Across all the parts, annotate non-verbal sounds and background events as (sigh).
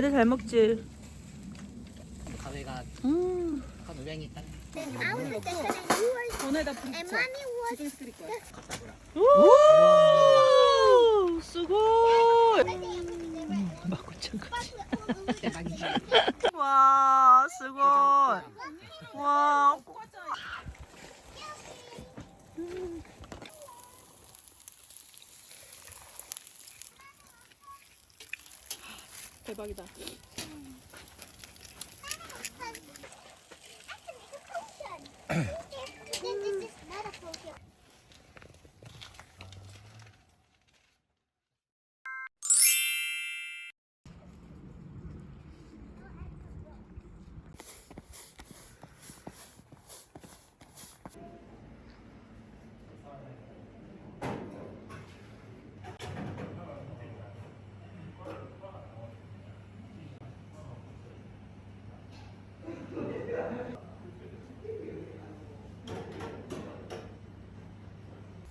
애들 잘 먹지. 가위가 음. 한 500이 전에다 And mommy was 지금 스크릴 거야. 오, 수고. 와, 수고. 와. 대박이다. This is not a potion.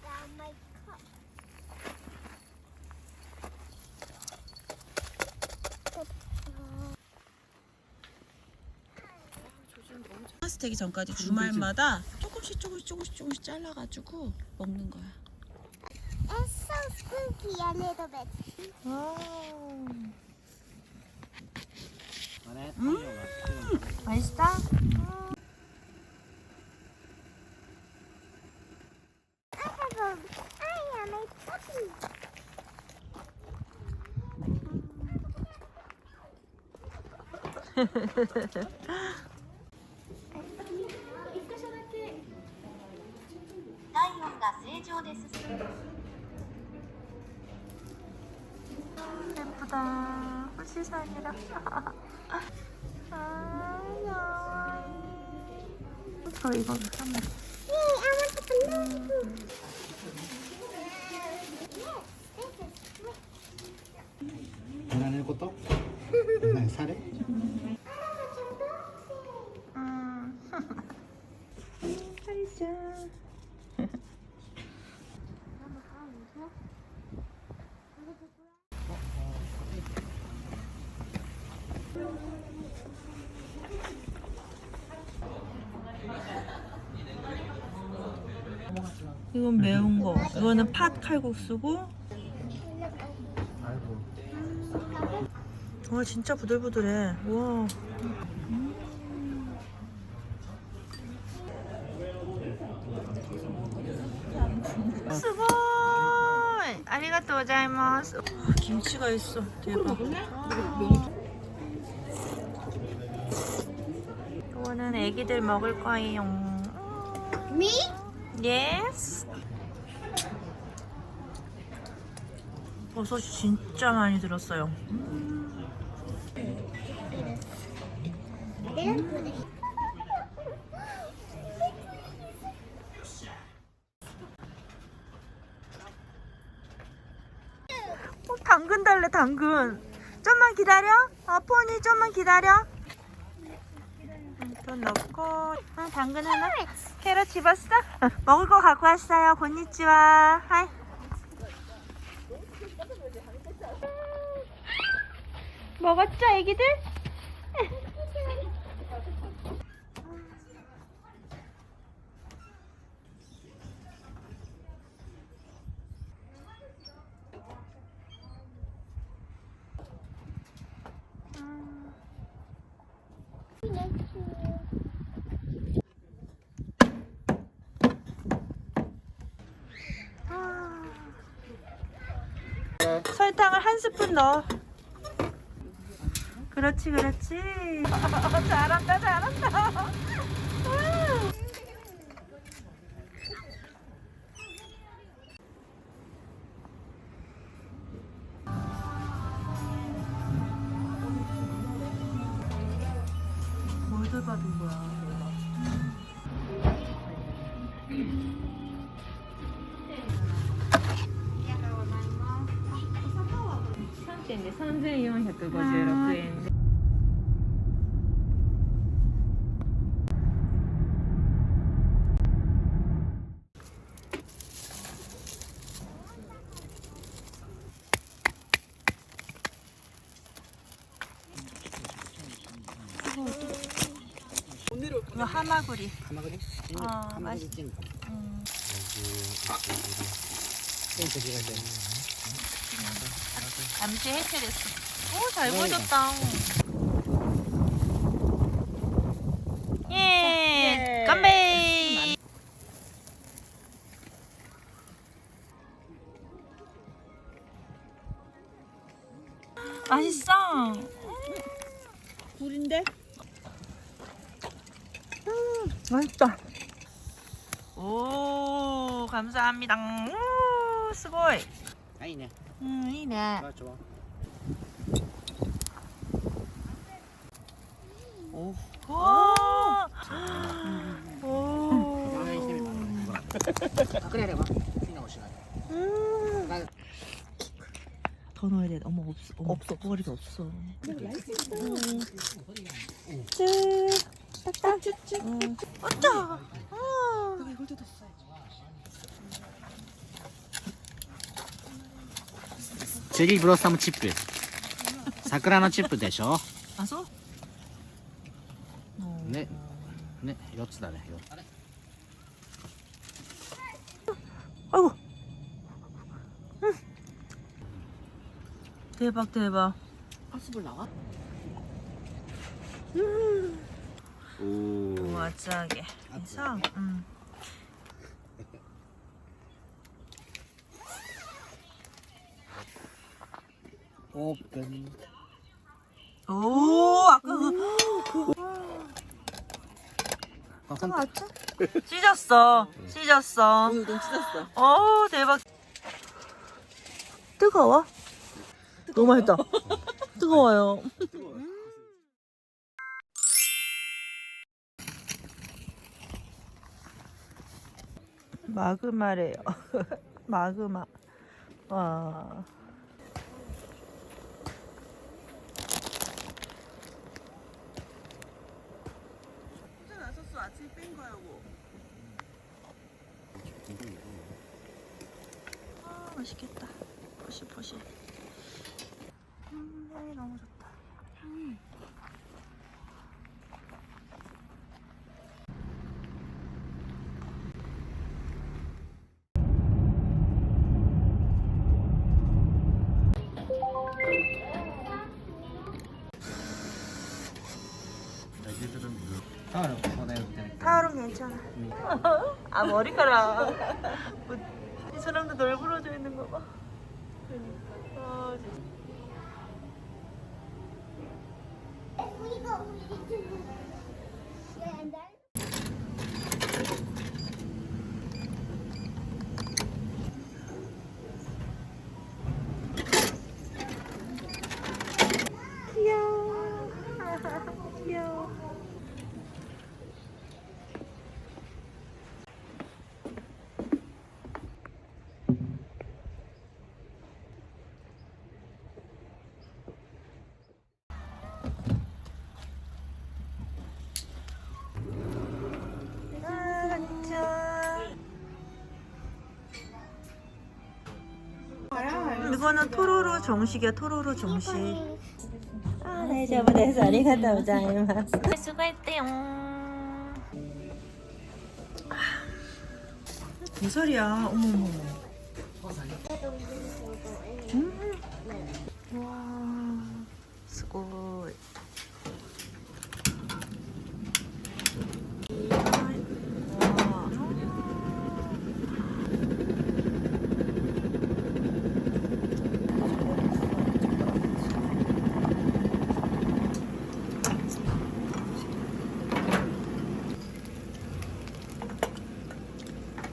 Down my cup. 파스 되기 전까지 주말마다 조금씩 조금씩 조금씩 조금씩 잘라가지고 먹는 거야. It's so spooky a little bit. 안에 음. 맛있다. (laughs) 예쁘다. 호시산이랑. 아, 귀여워. 저 이거 great. 계란을 네, 사례 음. 살자. 이건 매운 거. 이거는 팥 칼국수고. 와 진짜 부들부들해. 와. 수고. 아리가또 고자이마스. 와, 김치가 있어. 대박. 이거는 애기들 먹을 거예요. Me? 예스. 버섯이 진짜 많이 들었어요. It. 어, 당근 달래 당근 좀만 기다려 어 포니 좀만 기다려 음, 돈 넣고 아, 당근 하나 캐럿 집었어? (laughs) 먹을 거 갖고 왔어요 곤니찌와 하이 먹었죠 애기들? (laughs) 설탕을 한 스푼 넣어. 그렇지, 그렇지. (laughs) 잘한다, 잘한다. 3456円で。 이거 하마구리. 하마그리? 아, 맛있-. 음. 돼. 잠시 해체됐어. 오, 잘 네. 보셨다. 예, 건배. 맛있어. 굴인데? 음, 맛있다. 오, 감사합니다. 오, 스고이. 아, 이네. 음, 이네. 좋아, 좋아. 오. 오. 강한 힘이 많아. 이거. 그래, 그래 봐. 피나 오시나. 나더 넣어야 돼. 어머 없어. 없어. 머리가 없어. 딱딱쭉쭉. 어쩌. チェリーブロッサムチップ。桜のチップでしょ？あそう。ねね四つだね四あれうん。定番定番。あすぶらはうん。おお厚揚げ。さうん。 오픈. 오 아까 그거 그 그 아, 그 깜- 맞죠? 찢었어. 찢었어. 찢었어. 어 대박. 뜨거워? 너무 맛있다. 뜨거워요. 음. 마그마래요. (laughs) 마그마. 와. 아 맛있겠다. 포시포시. 음, 향이 너무 좋다. 아 머리카락. 뭐, 이 사람도 널브러져 있는 거 봐. 아, 진짜. 귀여워. 귀여워. 아, 진짜. 이거는 토로로 정식이야, 토로로 정식. 아, 네, 저번에서 아리가또 고자이마스. 수고했대요. 무설이야, 어머머. 음. 와, 스고이. 와.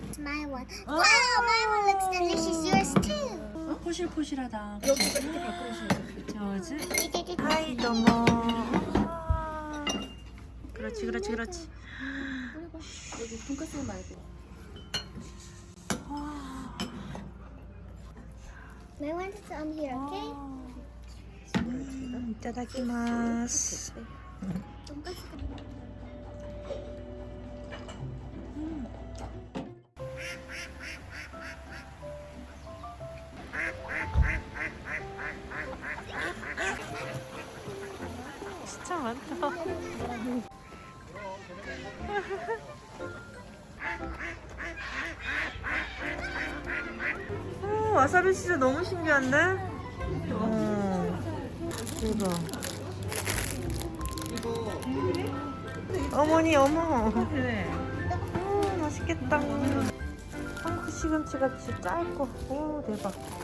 It's my one. Wow, my one looks delicious. Yours too. 포실포실하다. 저즈. It's 하이 도모. 그렇지 그렇지 그렇지. 여기 돈까스 말고. My one is on here, okay? 음, 이따다키마스. 진짜 많다. 오, 와사비 진짜 너무 신기한데? 어. 대박. 어머니, 어머. 오, 맛있겠다. 한국 시금치 같이 짧고. 오, 대박.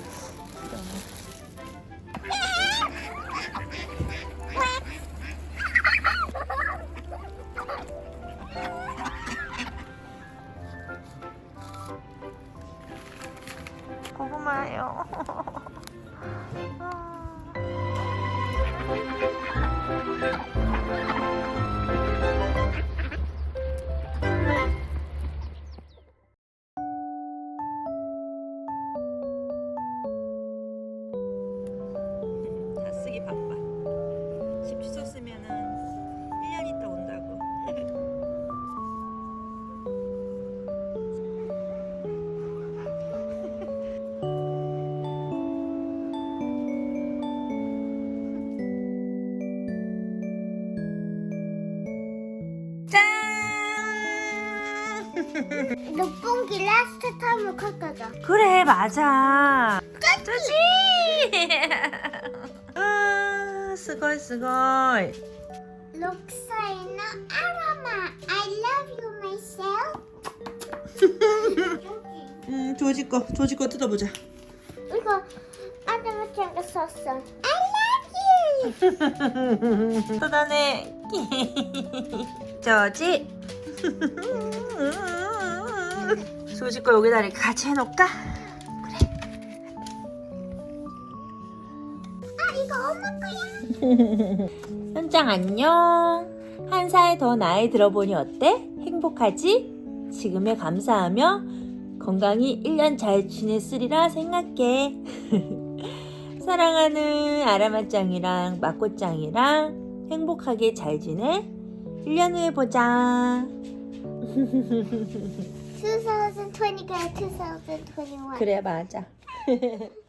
(laughs) 녹봉기 라스트 타임을 컷가자. 그래 맞아 짜지 (laughs) 아 스골 스골 록사이나 아라마. I love you myself. (laughs) 음 조지 거 조지 거 뜯어보자 이거 아담아짱가 썼어. I love you. 쏟아내 조지 조지 거 여기다 이렇게 같이 해놓을까? 아 이거 엄마 거야. (laughs) 현장 안녕. 한 살 더 나이 들어보니 어때? 행복하지? 지금에 감사하며 건강히 1년 잘 지냈으리라 생각해. (laughs) 사랑하는 아라마짱이랑 마코짱이랑 행복하게 잘 지내? 1년 후에 보자. (laughs) 2020가 2021. 그래, 맞아. (laughs)